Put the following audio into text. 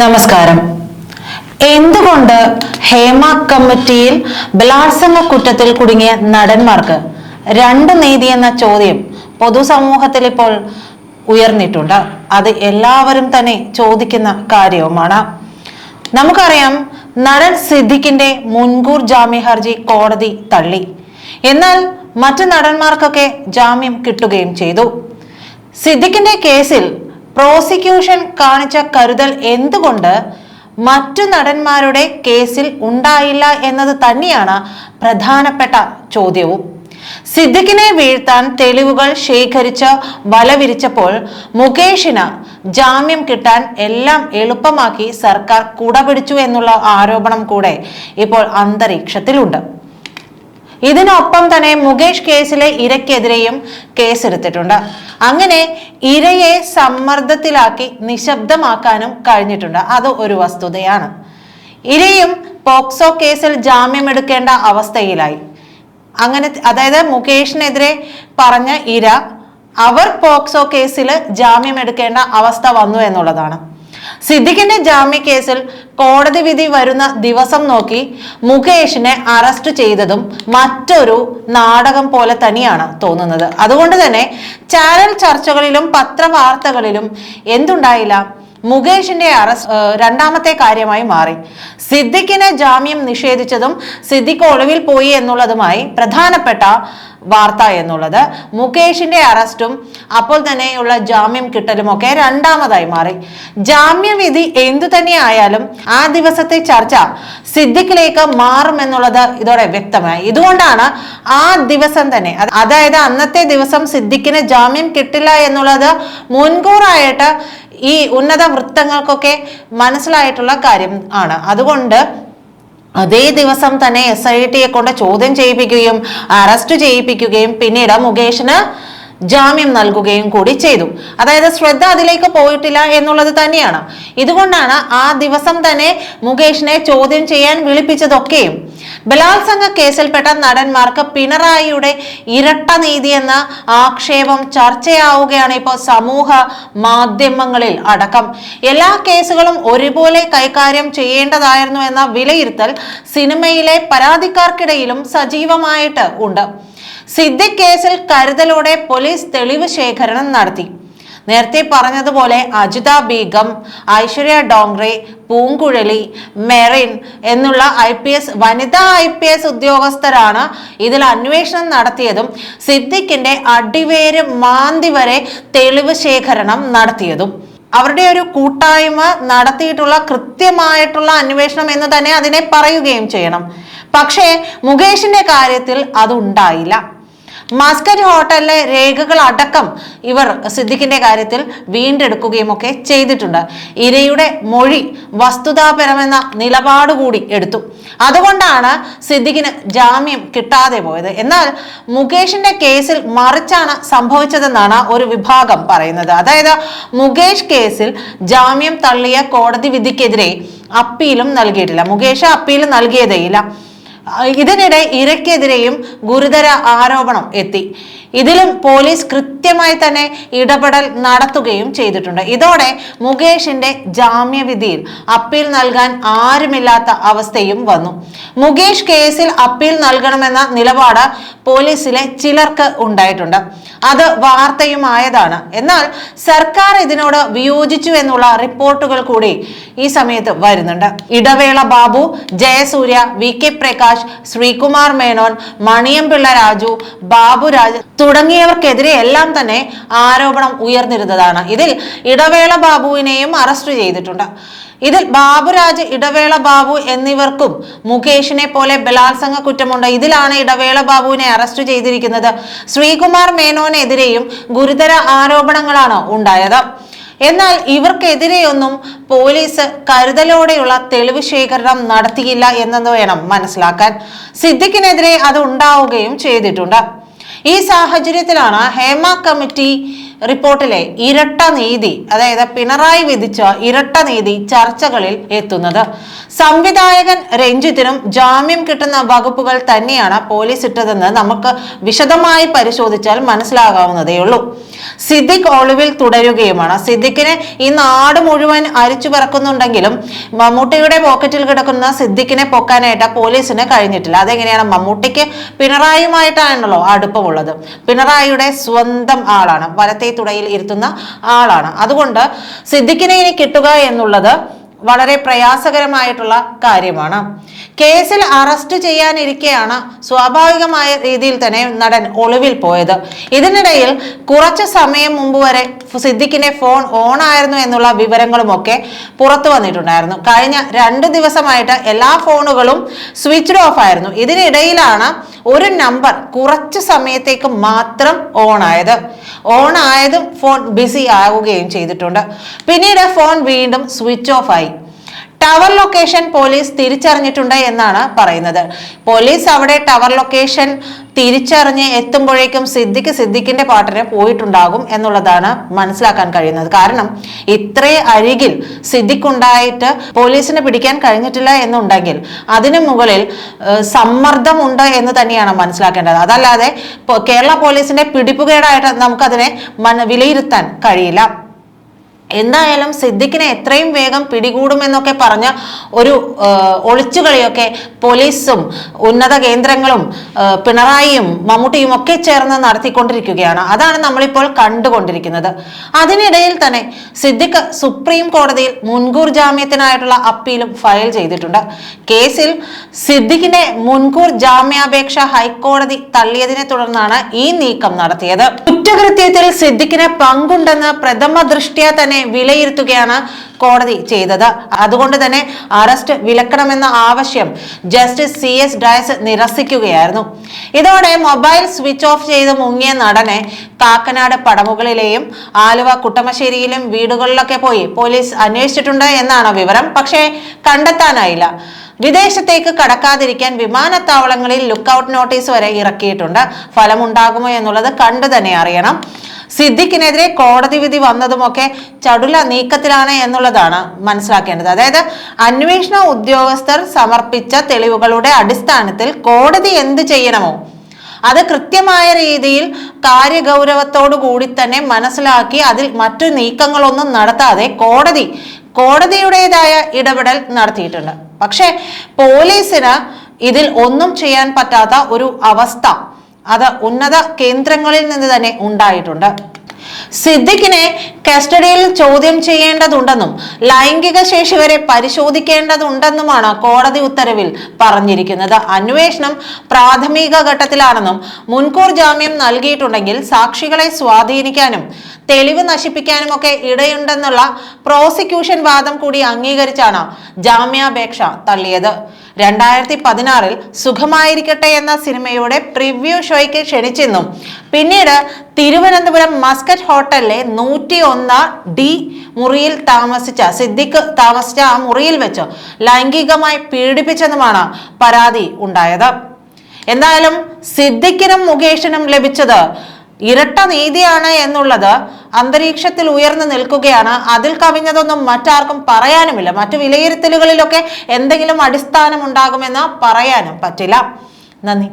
നമസ്കാരം. എന്തുകൊണ്ട് ഹേമ കമ്മിറ്റിയിൽ ബലാത്സംഗ കുറ്റത്തിൽ കുടുങ്ങിയ നടന്മാർക്ക് രണ്ട് നീതി എന്ന ചോദ്യം പൊതുസമൂഹത്തിൽ ഇപ്പോൾ ഉയർന്നിട്ടുണ്ട്. അത് എല്ലാവരും തന്നെ ചോദിക്കുന്ന കാര്യവുമാണ്. നമുക്കറിയാം നടൻ സിദ്ദിഖിന്റെ മുൻകൂർ ജാമ്യ ഹർജി കോടതി തള്ളി. എന്നാൽ മറ്റു നടന്മാർക്കൊക്കെ ജാമ്യം കിട്ടുകയും ചെയ്തു. സിദ്ദിഖിന്റെ കേസിൽ പ്രോസിക്യൂഷൻ കാണിച്ച കരുതൽ എന്തുകൊണ്ട് മറ്റു നടന്മാരുടെ കേസിൽ ഉണ്ടായില്ല എന്നത് തന്നെയാണ് പ്രധാനപ്പെട്ട ചോദ്യവും. സിദ്ദിഖിനെ വീഴ്ത്താൻ തെളിവുകൾ ശേഖരിച്ച് വലവിരിച്ചപ്പോൾ മുകേഷിന് ജാമ്യം കിട്ടാൻ എല്ലാം എളുപ്പമാക്കി സർക്കാർ കുടപിടിച്ചു എന്നുള്ള ആരോപണം കൂടെ ഇപ്പോൾ അന്തരീക്ഷത്തിലുണ്ട്. ഇതിനൊപ്പം തന്നെ മുകേഷ് കേസിലെ ഇരയ്ക്കെതിരെയും കേസെടുത്തിട്ടുണ്ട്. അങ്ങനെ ഇരയെ സമ്മർദ്ദത്തിലാക്കി നിശബ്ദമാക്കാനും കഴിഞ്ഞിട്ടുണ്ട്. അത് ഒരു വസ്തുതയാണ്. ഇരയും പോക്സോ കേസിൽ ജാമ്യമെടുക്കേണ്ട അവസ്ഥയിലായി. അങ്ങനെ അതായത് മുകേഷിനെതിരെ പറഞ്ഞ ഇര അവർ പോക്സോ കേസിൽ ജാമ്യം എടുക്കേണ്ട അവസ്ഥ വന്നു എന്നുള്ളതാണ്. സിദ്ദിഖിന്റെ ജാമ്യ കേസിൽ കോടതി വിധി വരുന്ന ദിവസം നോക്കി മുകേഷിനെ അറസ്റ്റ് ചെയ്തതും മറ്റൊരു നാടകം പോലെ തന്നെയാണ് തോന്നുന്നത്. അതുകൊണ്ട് തന്നെ ചാനൽ ചർച്ചകളിലും പത്രവാർത്തകളിലും എന്തുണ്ടായില്ല? മുകേഷിന്റെ അറസ്റ്റ് രണ്ടാമത്തെ കാര്യമായി മാറി. സിദ്ദിഖിനെ ജാമ്യം നിഷേധിച്ചതും സിദ്ദിഖ് ഒളിവിൽ പോയി എന്നുള്ളതുമായി പ്രധാനപ്പെട്ട വാർത്ത എന്നുള്ളത്. മുകേഷിന്റെ അറസ്റ്റും അപ്പോൾ തന്നെയുള്ള ജാമ്യം കിട്ടലും ഒക്കെ രണ്ടാമതായി മാറി. ജാമ്യവിധി എന്തു തന്നെ ആയാലും ആ ദിവസത്തെ ചർച്ച സിദ്ദിഖിലേക്ക് മാറുമെന്നുള്ളത് ഇതോടെ വ്യക്തമായി. ഇതുകൊണ്ടാണ് ആ ദിവസം തന്നെ അതായത് അന്നത്തെ ദിവസം സിദ്ദിഖിന് ജാമ്യം കിട്ടില്ല എന്നുള്ളത് മുൻകൂറായിട്ട് ഈ ഉന്നത വൃത്തങ്ങൾക്കൊക്കെ മനസ്സിലായിട്ടുള്ള കാര്യം ആണ്. അതുകൊണ്ട് അതേ ദിവസം തന്നെ എസ് ഐ ടിയെ കൊണ്ട് ചോദ്യം ചെയ്യിപ്പിക്കുകയും അറസ്റ്റ് ചെയ്യിപ്പിക്കുകയും പിന്നീട് മുകേഷിന് ജാമ്യം നൽകുകയും കൂടി ചെയ്തു. അതായത് ശ്രദ്ധ അതിലേക്ക് പോയിട്ടില്ല എന്നുള്ളത് തന്നെയാണ്. ഇതുകൊണ്ടാണ് ആ ദിവസം തന്നെ മുകേഷിനെ ചോദ്യം ചെയ്യാൻ വിളിപ്പിച്ചതൊക്കെയും. ബലാത്സംഗ കേസിൽപ്പെട്ട നടന്മാർക്ക് പിണറായിയുടെ ഇരട്ട നീതി എന്ന ആക്ഷേപം ചർച്ചയാവുകയാണ് ഇപ്പോൾ സമൂഹ മാധ്യമങ്ങളിൽ അടക്കം. എല്ലാ കേസുകളും ഒരുപോലെ കൈകാര്യം ചെയ്യേണ്ടതായിരുന്നു എന്ന വിലയിരുത്തൽ സിനിമയിലെ പരാതിക്കാർക്കിടയിലും സജീവമായിട്ട് ഉണ്ട്. സിദ്ദിഖ് കേസിൽ കരുതലോടെ പോലീസ് തെളിവ് ശേഖരണം നടത്തി. നേരത്തെ പറഞ്ഞതുപോലെ അജിത ബീഗം ഐശ്വര്യ ഡോങ്റെ പൂങ്കുഴലി മെറിൻ എന്നുള്ള ഐ പി എസ് വനിതാ ഐ പി എസ് ഉദ്യോഗസ്ഥരാണ് ഇതിൽ അന്വേഷണം നടത്തിയതും സിദ്ദിഖിന്റെ അടിവേര് മാന്തി വരെ തെളിവ് ശേഖരണം നടത്തിയതും. അവരുടെ ഒരു കൂട്ടായ്മ നടത്തിയിട്ടുള്ള കൃത്യമായിട്ടുള്ള അന്വേഷണം എന്ന് തന്നെ അതിനെ പറയുകയും ചെയ്യണം. പക്ഷേ മുകേഷിന്റെ കാര്യത്തിൽ അതുണ്ടായില്ല. മസ്കറ്റ് ഹോട്ടലിലെ രേഖകൾ അടക്കം ഇവർ സിദ്ദിഖിന്റെ കാര്യത്തിൽ വീണ്ടെടുക്കുകയും ഒക്കെ ചെയ്തിട്ടുണ്ട്. ഇരയുടെ മൊഴി വസ്തുതാപരമെന്ന നിലപാട് കൂടി എടുത്തു. അതുകൊണ്ടാണ് സിദ്ദിഖിന് ജാമ്യം കിട്ടാതെ പോയത്. എന്നാൽ മുകേഷിന്റെ കേസിൽ മറിച്ചാണ് സംഭവിച്ചതെന്നാണ് ഒരു വിഭാഗം പറയുന്നത്. അതായത് മുകേഷ് കേസിൽ ജാമ്യം തള്ളിയ കോടതി വിധിക്കെതിരെ അപ്പീലും നൽകിയിട്ടില്ല. മുകേഷ് അപ്പീൽ നൽകിയതേയില്ല. ഇതിനിടെ ഇരയ്ക്കെതിരെയും ഗുരുതര ആരോപണം എത്തി. ഇതിലും പോലീസ് കൃത്യമായി തന്നെ ഇടപെടൽ നടത്തുകയും ചെയ്തിട്ടുണ്ട്. ഇതോടെ മുകേഷിന്റെ ജാമ്യവിധിയിൽ അപ്പീൽ നൽകാൻ ആരുമില്ലാത്ത അവസ്ഥയും വന്നു. മുകേഷ് കേസിൽ അപ്പീൽ നൽകണമെന്ന നിലപാട് പോലീസിലെ ചിലർക്ക് ഉണ്ടായിട്ടുണ്ട്. അത് വാർത്തയുമായതാണ്. എന്നാൽ സർക്കാർ ഇതിനോട് വിയോജിച്ചു എന്നുള്ള റിപ്പോർട്ടുകൾ കൂടി ഈ സമയത്ത് വരുന്നുണ്ട്. ഇടവേള ബാബു ജയസൂര്യ വി കെ പ്രകാശ് ശ്രീകുമാർ മേനോൻ മണിയംപിള്ള രാജു ബാബുരാജ് തുടങ്ങിയവർക്കെതിരെ എല്ലാം തന്നെ ആരോപണം ഉയർന്നിരുന്നതാണ്. ഇതിൽ ഇടവേള ബാബുവിനെയും അറസ്റ്റ് ചെയ്തിട്ടുണ്ട്. ഇതിൽ ബാബുരാജ് ഇടവേള ബാബു എന്നിവർക്കും മുകേഷിനെ പോലെ ബലാത്സംഗ കുറ്റമുണ്ട്. ഇതിലാണ് ഇടവേള ബാബുവിനെ അറസ്റ്റ് ചെയ്തിരിക്കുന്നത്. ശ്രീകുമാർ മേനോനെതിരെയും ഗുരുതര ആരോപണങ്ങളാണ് ഉണ്ടായത്. എന്നാൽ ഇവർക്കെതിരെയൊന്നും പോലീസ് കരുതലോടെയുള്ള തെളിവ് ശേഖരണം നടത്തിയില്ല എന്നത് വേണം മനസ്സിലാക്കാൻ. സിദ്ദിഖിനെതിരെ അത് ഉണ്ടാവുകയും ചെയ്തിട്ടുണ്ട്. ഈ സാഹചര്യത്തിലാണ് ഹേമ കമ്മിറ്റി റിപ്പോർട്ടിലെ ഇരട്ട നീതി അതായത് പിണറായി വിധിച്ച ഇരട്ട നീതി ചർച്ചകളിൽ എത്തുന്നത്. സംവിധായകൻ രഞ്ജിത്തിനും ജാമ്യം കിട്ടുന്ന വകുപ്പുകൾ തന്നെയാണ് പോലീസ് ഇട്ടതെന്ന് നമുക്ക് വിശദമായി പരിശോധിച്ചാൽ മനസ്സിലാകാവുന്നതേ ഉള്ളൂ. സിദ്ദിഖ് ഒളിവിൽ തുടരുകയുമാണ്. സിദ്ദിഖിനെ ഈ നാട് മുഴുവൻ അരിച്ചു പറക്കുന്നുണ്ടെങ്കിലും മമ്മൂട്ടിയുടെ പോക്കറ്റിൽ കിടക്കുന്ന സിദ്ദിഖിനെ പൊക്കാനായിട്ട് പോലീസിന് കഴിഞ്ഞിട്ടില്ല. അതെങ്ങനെയാണ് മമ്മൂട്ടിക്ക് പിണറായിയുമായിട്ടാണല്ലോ അടുപ്പമുള്ളത്? പിണറായിയുടെ സ്വന്തം ആളാണ്. വലത്തേ തുടയിൽ ഇരുത്തുന്ന ആളാണ്. അതുകൊണ്ട് സിദ്ദിഖിനെ ഇനി കിട്ടുക എന്നുള്ളത് വളരെ പ്രയാസകരമായിട്ടുള്ള കാര്യമാണ്. കേസിൽ അറസ്റ്റ് ചെയ്യാനിരിക്കെയാണ് സ്വാഭാവികമായ രീതിയിൽ തന്നെ നടൻ ഒളിവിൽ പോയത്. ഇതിനിടയിൽ കുറച്ച് സമയം മുമ്പ് വരെ സിദ്ദിഖിന്റെ ഫോൺ ഓൺ ആയിരുന്നു എന്നുള്ള വിവരങ്ങളുമൊക്കെ പുറത്തു വന്നിട്ടുണ്ടായിരുന്നു. കഴിഞ്ഞ രണ്ട് ദിവസമായിട്ട് എല്ലാ ഫോണുകളും സ്വിച്ച്ഡ് ഓഫ് ആയിരുന്നു. ഇതിനിടയിലാണ് ഒരു നമ്പർ കുറച്ച് സമയത്തേക്ക് മാത്രം ഓൺ ആയത് ഓൺ ആയതും ഫോൺ ബിസി ആവുകയും ചെയ്തിട്ടുണ്ട്. പിന്നീട് ഫോൺ വീണ്ടും സ്വിച്ച് ഓഫ് ആയി. ടവർ ലൊക്കേഷൻ പോലീസ് തിരിച്ചറിഞ്ഞിട്ടുണ്ട് എന്നാണ് പറയുന്നത്. പോലീസ് അവിടെ ടവർ ലൊക്കേഷൻ തിരിച്ചറിഞ്ഞ് എത്തുമ്പോഴേക്കും സിദ്ദിഖ് സിദ്ദിഖിന്റെ പാട്ടിന് പോയിട്ടുണ്ടാകും എന്നുള്ളതാണ് മനസ്സിലാക്കാൻ കഴിയുന്നത്. കാരണം ഇത്രേ അരികിൽ സിദ്ദിഖ് ഉണ്ടായിട്ട് പോലീസിന് പിടിക്കാൻ കഴിഞ്ഞിട്ടില്ല എന്നുണ്ടെങ്കിൽ അതിനു മുകളിൽ സമ്മർദ്ദം സമ്മർദ്ദമുണ്ട് എന്ന് തന്നെയാണ് മനസ്സിലാക്കേണ്ടത്. അതല്ലാതെ കേരള പോലീസിന്റെ പിടിപ്പുകേടായിട്ട് നമുക്കതിനെ വിലയിരുത്താൻ കഴിയില്ല. എന്തായാലും സിദ്ദിഖിനെ എത്രയും വേഗം പിടികൂടുമെന്നൊക്കെ പറഞ്ഞ ഒരു ഒളിച്ചുകളിയൊക്കെ പോലീസും ഉന്നത കേന്ദ്രങ്ങളും പിണറായിയും മമ്മൂട്ടിയും ഒക്കെ ചേർന്ന് നടത്തിക്കൊണ്ടിരിക്കുകയാണ്. അതാണ് നമ്മളിപ്പോൾ കണ്ടുകൊണ്ടിരിക്കുന്നത്. അതിനിടയിൽ തന്നെ സിദ്ദിഖ് സുപ്രീം കോടതിയിൽ മുൻകൂർ ജാമ്യത്തിനായിട്ടുള്ള അപ്പീലും ഫയൽ ചെയ്തിട്ടുണ്ട്. കേസിൽ സിദ്ദിഖിന്റെ മുൻകൂർ ജാമ്യാപേക്ഷ ഹൈക്കോടതി തള്ളിയതിനെ തുടർന്നാണ് ഈ നീക്കം നടത്തിയത്. കുറ്റകൃത്യത്തിൽ സിദ്ദിഖിന് പങ്കുണ്ടെന്ന് പ്രഥമ ദൃഷ്ട്യാ തന്നെ വിലയിരുത്തുകയാണ് കോടതി ചെയ്തത്. അതുകൊണ്ട് തന്നെ അറസ്റ്റ് വിലക്കണമെന്ന ആവശ്യം ജസ്റ്റിസ് സി എസ് ഡയസ് നിരസിക്കുകയായിരുന്നു. ഇതോടെ മൊബൈൽ സ്വിച്ച് ഓഫ് ചെയ്ത് മുങ്ങിയ നടനെ കാക്കനാട് പടമുകളിലെയും ആലുവ കുട്ടമശ്ശേരിയിലും വീടുകളിലൊക്കെ പോയി പോലീസ് അന്വേഷിച്ചിട്ടുണ്ട് എന്നാണ് വിവരം. പക്ഷേ കണ്ടെത്താനായില്ല. വിദേശത്തേക്ക് കടക്കാതിരിക്കാൻ വിമാനത്താവളങ്ങളിൽ ലുക്കൌട്ട് നോട്ടീസ് വരെ ഇറക്കിയിട്ടുണ്ട്. ഫലമുണ്ടാകുമോ എന്നുള്ളത് കണ്ടു തന്നെ അറിയണം. സിദ്ദിഖിനെതിരെ കോടതി വിധി വന്നതുമൊക്കെ ചടുല നീക്കത്തിലാണ് എന്നുള്ളതാണ് മനസ്സിലാക്കേണ്ടത്. അതായത് അന്വേഷണ ഉദ്യോഗസ്ഥർ സമർപ്പിച്ച തെളിവുകളുടെ അടിസ്ഥാനത്തിൽ കോടതി എന്ത് ചെയ്യണമോ അത് കൃത്യമായ രീതിയിൽ കാര്യഗൗരവത്തോടു കൂടി തന്നെ മനസ്സിലാക്കി അതിൽ മറ്റു നീക്കങ്ങളൊന്നും നടത്താതെ കോടതി കോടതിയുടേതായ ഇടപെടൽ നടത്തിയിട്ടുണ്ട്. പക്ഷേ പോലീസിന് ഇതിൽ ഒന്നും ചെയ്യാൻ പറ്റാത്ത ഒരു അവസ്ഥ അത് ഉന്നത കേന്ദ്രങ്ങളിൽ നിന്ന് തന്നെ ഉണ്ടായിട്ടുണ്ട്. സിദ്ദിഖിനെ കസ്റ്റഡിയിൽ ചോദ്യം ചെയ്യേണ്ടതുണ്ടെന്നും ലൈംഗിക ശേഷി വരെ പരിശോധിക്കേണ്ടതുണ്ടെന്നുമാണ് കോടതി ഉത്തരവിൽ പറഞ്ഞിരിക്കുന്നത്. അന്വേഷണം പ്രാഥമിക ഘട്ടത്തിലാണെന്നും മുൻകൂർ ജാമ്യം നൽകിയിട്ടുണ്ടെങ്കിൽ സാക്ഷികളെ സ്വാധീനിക്കാനും തെളിവ് നശിപ്പിക്കാനും ഒക്കെ ഇടയുണ്ടെന്നുള്ള പ്രോസിക്യൂഷൻ വാദം കൂടി അംഗീകരിച്ചാണ് ജാമ്യാപേക്ഷ തള്ളിയത്. രണ്ടായിരത്തി പതിനാറിൽ സുഖമായിരിക്കട്ടെ എന്ന സിനിമയുടെ പ്രിവ്യൂ ഷോയ്ക്ക് ക്ഷണിച്ചെന്നും പിന്നീട് തിരുവനന്തപുരം മസ്കറ്റ് ഹോട്ടലിലെ നൂറ്റി ഒന്ന് ഡി മുറിയിൽ താമസിച്ച സിദ്ദിഖ് താമസിച്ച ആ മുറിയിൽ വെച്ച് ലൈംഗികമായി പീഡിപ്പിച്ചെന്നുമാണ് പരാതി ഉണ്ടായത്. എന്തായാലും സിദ്ദിഖിനും മുകേഷിനും ലഭിച്ചത് ഇരട്ട നീതിയാണ് എന്നുള്ളത് അന്തരീക്ഷത്തിൽ ഉയർന്നു നിൽക്കുകയാണ്. അതിൽ കവിഞ്ഞതൊന്നും മറ്റാർക്കും പറയാനുമില്ല. മറ്റു വിലയിരുത്തലുകളിലൊക്കെ എന്തെങ്കിലും അടിസ്ഥാനം ഉണ്ടാകുമെന്ന് പറയാനും പറ്റില്ല. നന്ദി.